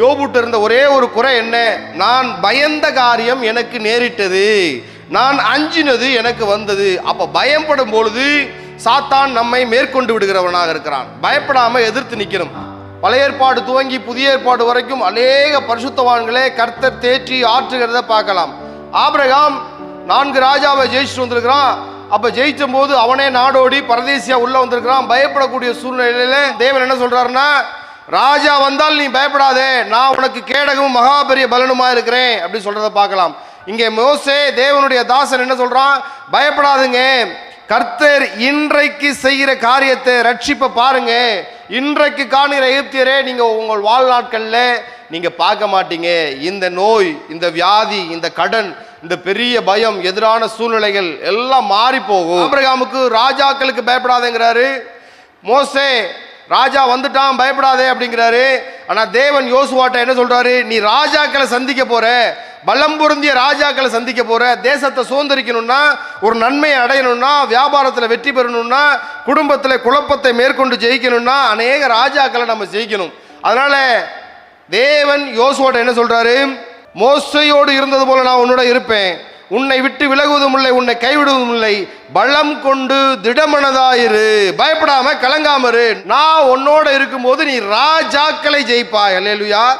யோபுட்டு இருந்த ஒரே ஒரு குறை என்ன? நான் பயந்த காரியம் எனக்கு நேரிட்டது. நான் அஞ்சினது எனக்கு வந்தது. அப்ப பயப்படும் பொழுது சாத்தான் நம்மை மேற்கொண்டு விடுகிறவனாக இருக்கிறான். பயப்படாம எதிர்த்து நிற்கணும் பழைய ஏற்பாடு துவங்கி புதிய ஏற்பாடு வரைக்கும் அநேக பரிசுத்தவான்களே கர்த்தர் தேற்றி ஆற்றுகிறத பார்க்கலாம். ஆபிரகாம் நான்கு ராஜாவை ஜெயிச்சுட்டு வந்திருக்கிறான். அப்ப ஜெயிச்சும் போது அவனே நாடோடி பரதேசியா உள்ள வந்திருக்கிறான். பயப்படக்கூடிய சூழ்நிலையில தேவன் என்ன சொல்றாருன்னா ராஜா வந்தால் நீ பயப்படாதே. நான் உனக்கு கேடகமும் மகாபெரிய பலனுமா இருக்கிறேன். அப்படின்னு சொல்றத பார்க்கலாம். இங்கே மோசே தேவனுடைய தாசன் என்ன சொல்றான்? பயப்படாதுங்க. கர்த்தர் இன்றைக்கு செய்கிற காரியத்தை ரட்சிப்பை பாருங்க. இன்றைக்கு காணுகிற எகிப்தியரே நீங்க உங்கள் வாழ்நாட்கள்ல நீங்க பார்க்க மாட்டீங்க. இந்த நோய் இந்த வியாதி இந்த கடன் இந்த பெரிய பயம் எதிரான சூழ்நிலைகள் எல்லாம் மாறி போகும் ஆபிரகாமுக்கு ராஜாக்களுக்கு பயப்படாதேங்கிறாரு. மோசே ராஜா வந்துட்டான் பயப்படாதே அப்படிங்கிறாரு. ஆனால் தேவன் யோசுவாட்ட என்ன சொல்றாரு? நீ ராஜாக்களை சந்திக்க போற பலம் பொருந்திய ராஜாக்களை சந்திக்க போற தேசத்தை சுதந்திரிக்கணும்னா ஒரு நன்மையை அடையணும்னா வியாபாரத்தில் வெற்றி பெறணும்னா குடும்பத்தில் குழப்பத்தை மேற்கொண்டு ஜெயிக்கணும்னா அநேக ராஜாக்களை நம்ம ஜெயிக்கணும். அதனால தேவன் யோசுவாட்ட என்ன சொல்றாரு? மோசையோடு இருந்தது போல நான் உன்னோட இருப்பேன். உன்னை விட்டு விலகுவதும் இல்லை உன்னை கைவிடுவதும் இல்லை. பலம் கொண்டு திடமனதாயிரு. பயப்படாம கலங்காமரு நான் உன்னோட இருக்கும்போது நீ ராஜாக்களை ஜெயிப்பாய். அல்லேலுயா.